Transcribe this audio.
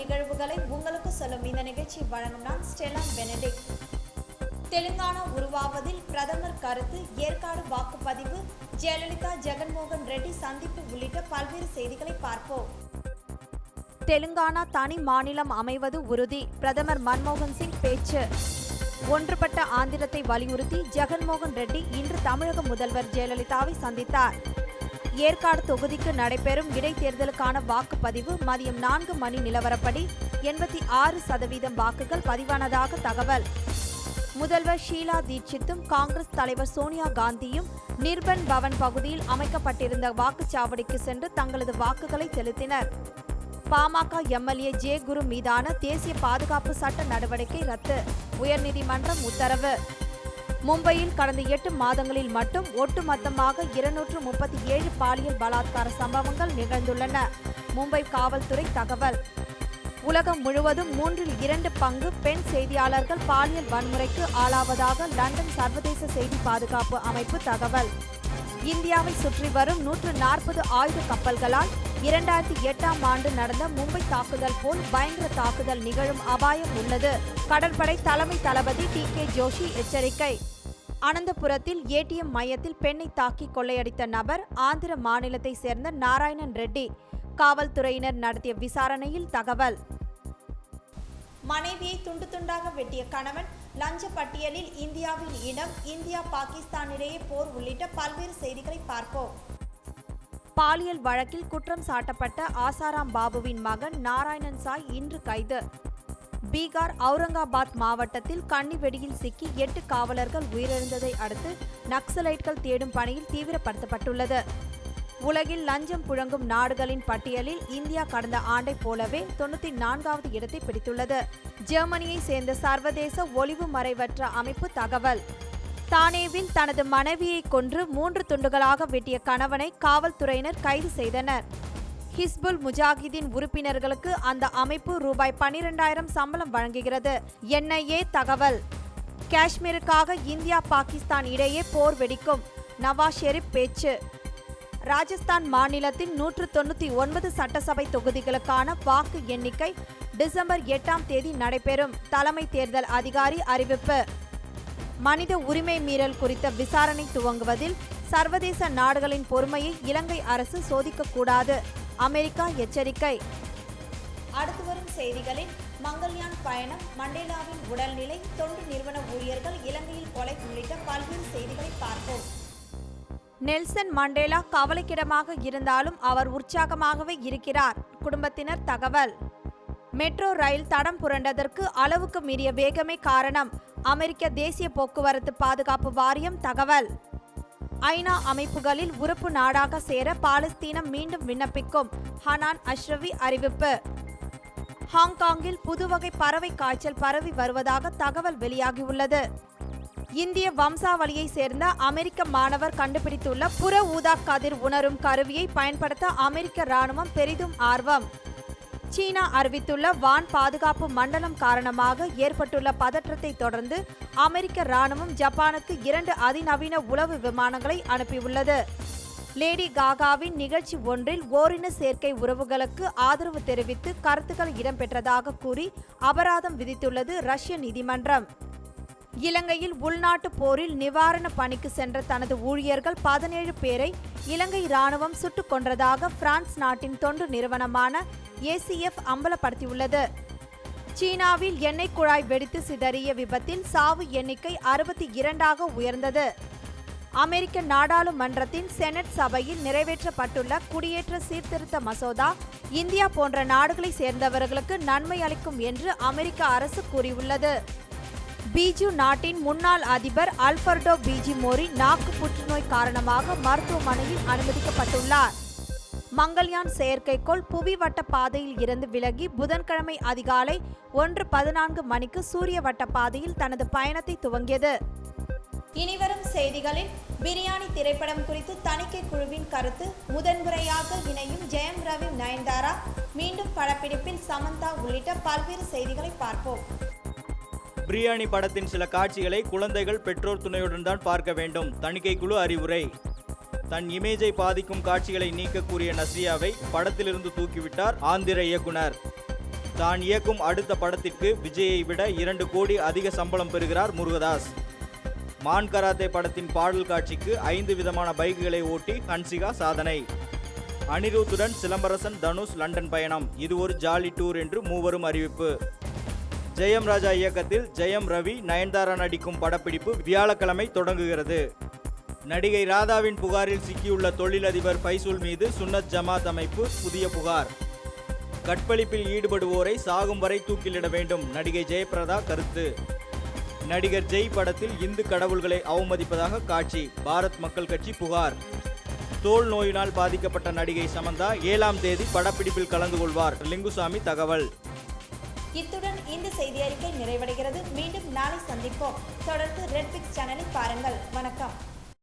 நிகழ்வுகளை உங்களுக்கு சொல்லும். இந்த நிகழ்ச்சி வழங்கும் நான் ஸ்டெலா பெனடிக் தெலுங்கானா உருவாவதில் பிரதமர் கருத்து ஏற்காடு வாக்குப்பதிவு ஜெயலலிதா ஜெகன்மோகன் ரெட்டி சந்திப்பு உள்ளிட்ட பல்வேறு செய்திகளை பார்ப்போம். தெலுங்கானா தனி மாநிலம் அமைவது உறுதி பிரதமர் மன்மோகன் சிங் பேச்சு. ஒன்றுபட்ட ஆந்திரத்தை வலியுறுத்தி ஜெகன்மோகன் ரெட்டி இன்று தமிழக முதல்வர் ஜெயலலிதாவை சந்தித்தார். ஏற்காடு தொகுதிக்கு நடைபெறும் இடைத்தேர்தலுக்கான வாக்குப்பதிவு மதியம் நான்கு மணி நிலவரப்படி எண்பத்தி ஆறு சதவீதம் வாக்குகள் பதிவானதாக தகவல். முதல்வர் ஷீலா தீட்சித்தும் காங்கிரஸ் தலைவர் சோனியா காந்தியும் நிர்பன் பவன் பகுதியில் அமைக்கப்பட்டிருந்த வாக்குச்சாவடிக்கு சென்று தங்களது வாக்குகளை செலுத்தினர். பாமக எம்எல்ஏ ஜே குரு மீதான தேசிய பாதுகாப்பு சட்ட நடவடிக்கை ரத்து. உயர்நீதிமன்றம் உத்தரவு. மும்பையில் கடந்த எட்டு மாதங்களில் மட்டும் ஒட்டுமொத்தமாக இருநூற்று முப்பத்தி ஏழு பாலியல் பலாத்கார சம்பவங்கள் நிகழ்ந்துள்ளன. மும்பை காவல்துறை தகவல். உலகம் முழுவதும் மூன்றில் இரண்டு பங்கு பெண் செய்தியாளர்கள் பாலியல் வன்முறைக்கு ஆளாவதாக லண்டன் சர்வதேச செய்தி பாதுகாப்பு அமைப்பு தகவல். இந்தியாவை சுற்றி வரும் நூற்று நாற்பது ஆயுத கப்பல்களால் இரண்டாயிரத்தி எட்டாம் ஆண்டு நடந்த மும்பை தாக்குதல் போல் பயங்கர தாக்குதல் நிகழும் அபாயம் உள்ளது. கடற்படை தலைமை தளபதி டி கே ஜோஷி எச்சரிக்கை. அனந்தபுரத்தில் ஏடிஎம் மையத்தில் பெண்ணை தாக்கி கொள்ளையடித்த நபர் ஆந்திர மாநிலத்தை சேர்ந்த நாராயணன் ரெட்டி. காவல்துறையினர் நடத்திய விசாரணையில் தகவல். மனைவியை துண்டு துண்டாக வெட்டிய கணவன் லஞ்ச பட்டியலில் இந்தியாவின் இடம் இந்தியா பாகிஸ்தானிடையே போர் உள்ளிட்ட பல்வேறு செய்திகளை பார்ப்போம். பாலியல் வழக்கில் குற்றம் சாட்டப்பட்ட ஆசாராம் பாபுவின் மகன் நாராயணன் சாய் இன்று கைது. பீகார் அவுரங்காபாத் மாவட்டத்தில் கன்னி வெடியில் சிக்கி எட்டு காவலர்கள் உயிரிழந்ததை அடுத்து நக்சலைட்கள் தேடும் பணியில் தீவிரப்படுத்தப்பட்டுள்ளது. உலகில் லஞ்சம் புழங்கும் நாடுகளின் பட்டியலில் இந்தியா கடந்த ஆண்டைப் போலவே தொண்ணூத்தி நான்காவது இடத்தை பிடித்துள்ளது. ஜெர்மனியை சேர்ந்த சர்வதேச ஒளிவு மறைவற்ற அமைப்பு தகவல். தானேவில் தனது மனைவியை கொன்று மூன்று துண்டுகளாக வெட்டிய கணவனை காவல்துறையினர் கைது செய்தனர். ஹிஸ்புல் முஜாஹிதீன் உறுப்பினர்களுக்கு அந்த அமைப்பு ரூபாய் பனிரெண்டாயிரம் சம்பளம் வழங்குகிறது. என்ஐஏ தகவல். காஷ்மீருக்காக இந்தியா பாகிஸ்தான் இடையே போர் வெடிக்கும். நவாஸ் ஷெரீப் பேச்சு. ராஜஸ்தான் மாநிலத்தின் நூற்று தொண்ணூற்றி ஒன்பது சட்டசபை தொகுதிகளுக்கான வாக்கு எண்ணிக்கை டிசம்பர் எட்டாம் தேதி நடைபெறும். தலைமை தேர்தல் அதிகாரி அறிவிப்பு. மனித உரிமை மீறல் குறித்த விசாரணை துவங்குவதில் சர்வதேச நாடுகளின் பொறுமையை இலங்கை அரசு சோதிக்கக்கூடாது. அமெரிக்கா எச்சரிக்கை. அடுத்து வரும் செய்திகளில் மங்கள்யான் பயணம் மண்டேலாவின் உடல்நிலை தொண்டு நிறுவன ஊழியர்கள் இலங்கையில் கொலை உள்ளிட்ட பல்வேறு செய்திகளை பார்ப்போம். நெல்சன் மண்டேலா கவலைக்கிடமாக இருந்தாலும் அவர் உற்சாகமாகவே இருக்கிறார். குடும்பத்தினர் தகவல். மெட்ரோ ரயில் தடம் புரண்டதற்கு அளவுக்கு மீறிய வேகமே காரணம். அமெரிக்க தேசிய போக்குவரத்து பாதுகாப்பு வாரியம் தகவல். ஐநா அமைப்புகளில் உறுப்பு நாடாக சேர பாலஸ்தீனம் மீண்டும் விண்ணப்பிக்கும். ஹனான் அஷ்ரவி அறிவிப்பு. ஹாங்காங்கில் புதுவகை பறவை காய்ச்சல் பரவி வருவதாக தகவல் வெளியாகியுள்ளது. இந்திய வம்சாவளியை சேர்ந்த அமெரிக்க மாணவர் கண்டுபிடித்துள்ள புற ஊதா கதிர் உணரும் கருவியை பயன்படுத்த அமெரிக்க ராணுவம் பெரிதும் ஆர்வம். சீனா அறிவித்துள்ள வான் பாதுகாப்பு மண்டலம் காரணமாக ஏற்பட்டுள்ள பதற்றத்தை தொடர்ந்து அமெரிக்க ராணுவம் ஜப்பானுக்கு இரண்டு அதிநவீன உளவு விமானங்களை அனுப்பியுள்ளது. லேடி காகாவின் நிகழ்ச்சி ஒன்றில் ஓரின சேர்க்கை உறவுகளுக்கு ஆதரவு தெரிவித்து கருத்துக்கள் இடம்பெற்றதாக கூறி அபராதம் விதித்துள்ளது ரஷ்ய நீதிமன்றம். இலங்கையில் உள்நாட்டு போரில் நிவாரண பணிக்கு சென்ற தனது ஊழியர்கள் பதினேழு பேரை இலங்கை ராணுவம் சுட்டுக் கொன்றதாக பிரான்ஸ் நாட்டின் தொண்டு நிறுவனமான ஏசிஎஃப் அம்பலப்படுத்தியுள்ளது. சீனாவில் எண்ணெய் குழாய் வெடித்து சிதறிய விபத்தில் சாவு எண்ணிக்கை அறுபத்தி இரண்டாக உயர்ந்தது. அமெரிக்க நாடாளுமன்றத்தின் செனட் சபையில் நிறைவேற்றப்பட்டுள்ள குடியேற்ற சீர்திருத்த மசோதா இந்தியா போன்ற நாடுகளை சேர்ந்தவர்களுக்கு நன்மை அளிக்கும் என்று அமெரிக்க அரசு கூறியுள்ளது. பீஜு நாட்டின் முன்னாள் அதிபர் அல்பர்டோ பிஜி மோரி நாக்கு புற்றுநோய் காரணமாக மருத்துவமனையில் அனுமதிக்கப்பட்டுள்ளார். மங்கள்யான் செயற்கைக்கோள் புவி வட்ட பாதையில் இருந்து விலகி புதன்கிழமை அதிகாலை ஒன்று பதினான்கு மணிக்கு சூரிய வட்ட பாதையில் தனது பயணத்தை துவங்கியது. இனிவரும் செய்திகளில் பிரியாணி திரைப்படம் குறித்து தணிக்கை குழுவின் கருத்து முதன்முறையாக இணையும் ஜெயம் ரவி நயன்தாரா. மீண்டும் படப்பிடிப்பில் சமந்தா உள்ளிட்ட பல்வேறு செய்திகளை பார்ப்போம். பிரியாணி படத்தின் சில காட்சிகளை குழந்தைகள் பெற்றோர் துணையுடன் தான் பார்க்க வேண்டும். தணிக்கை குழு அறிவுரை. தன் இமேஜை பாதிக்கும் காட்சிகளை நீக்கக்கூடிய நஸ்ரியாவை படத்திலிருந்து தூக்கிவிட்டார் ஆந்திர இயக்குனர். தான் இயக்கும் அடுத்த படத்திற்கு விஜயை விட இரண்டு கோடி அதிக சம்பளம் பெறுகிறார் முருகதாஸ். மான் கராத்தே படத்தின் பாடல் காட்சிக்கு ஐந்து விதமான பைக்குகளை ஓட்டி ஹன்சிகா சாதனை. அனிருத்துடன் சிலம்பரசன் தனுஷ் லண்டன் பயணம். இது ஒரு ஜாலி டூர் என்று மூவரும் அறிவிப்பு. ஜெயம் ராஜா இயக்கத்தில் ஜெயம் ரவி நயன்தாரா நடிக்கும் படப்பிடிப்பு வியாழக்கிழமை தொடங்குகிறது. நடிகை ராதாவின் புகாரில் சிக்கியுள்ள தொழிலதிபர் பைசூல் மீது சுன்னத் ஜமாத் அமைப்பு புதிய புகார். கற்பழிப்பில் ஈடுபடுவோரை சாகும் வரை தூக்கிலிட வேண்டும் நடிகை ஜெயபிரதா கருத்து. நடிகர் ஜெய் படத்தில் இந்து கடவுள்களை அவமதிப்பதாக காட்சி பாரத் மக்கள் கட்சி புகார். தோல் நோயினால் பாதிக்கப்பட்ட நடிகை சமந்தா ஏழாம் தேதி படப்பிடிப்பில் கலந்து கொள்வார் லிங்குசாமி தகவல். இத்துடன் இந்த செய்தி அறிக்கை நிறைவடைகிறது. மீண்டும் நாளை சந்திப்போம். தொடர்ந்து ரெட் பிக்ஸ் சேனலை பாருங்கள். வணக்கம்.